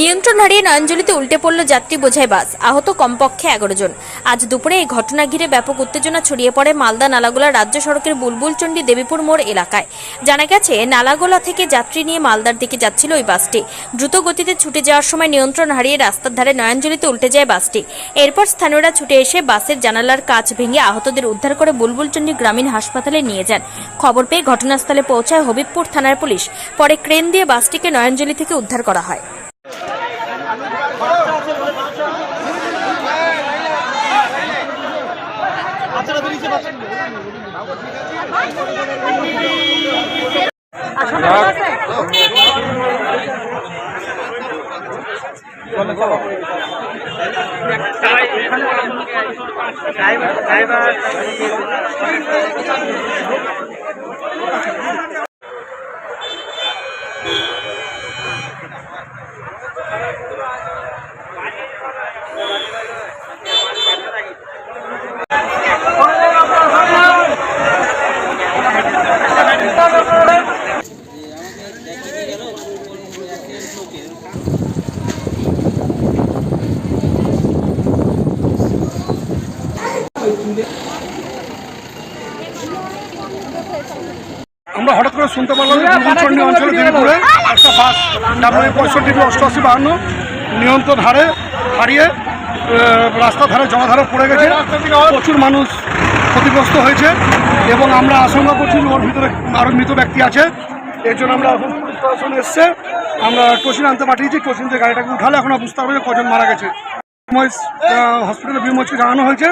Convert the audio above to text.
নিয়ন্ত্রণ হারিয়ে নয়নজলিতে উল্টে পড়ল যাত্রী বোঝাই বাস। আহত কমপক্ষে এগারো জন। আজ দুপুরে এই ঘটনা ঘিরে ব্যাপক উত্তেজনা ছড়িয়ে পড়ে মালদা নালাগোলা রাজ্য সড়কের বুলবুলচন্ডী দেবীপুর মোড় এলাকায়। জানা গেছে, নালাগোলা থেকে যাত্রী নিয়ে মালদার দিকে যাচ্ছিল ওই বাসটি। দ্রুত গতিতে ছুটে যাওয়ার সময় নিয়ন্ত্রণ হারিয়ে রাস্তার ধারে নয়নজলিতে উল্টে যায় বাসটি। এরপর স্থানীয়রা ছুটে এসে বাসের জানালার কাচ ভেঙে আহতদের উদ্ধার করে বুলবুলচন্ডী গ্রামীণ হাসপাতালে নিয়ে যান। খবর পেয়ে ঘটনাস্থলে পৌঁছায় হবিবপুর থানার পুলিশ। পরে ক্রেন দিয়ে বাসটিকে নয়নজলি থেকে উদ্ধার করা হয়। ড্রাইভার ড্রাইভার আমরা হঠাৎ করে শুনতে পারলাম যে অঞ্চলে দেবীপুরে একটা বাস ডাব্লিউ পঁয়ষট্টি অষ্টআশি বাহান্ন নিয়ন্ত্রণ হারে হারিয়ে আহ, রাস্তার ধারে জলাধারে পড়ে গেছে। প্রচুর মানুষ ক্ষতিগ্রস্ত হয়েছে এবং আমরা আশঙ্কা করছি ওর ভিতরে আরও মৃত ব্যক্তি আছে। এর জন্য আমরা এখন প্রশাসন এসছে। আমরা টসিন আনতে পাঠিয়েছি টসিন থেকে গাড়িটাকে উঠালে এখন বুঝতে পারব কজন মারা গেছে। হসপিটালে বিমসকে জানানো হয়েছে।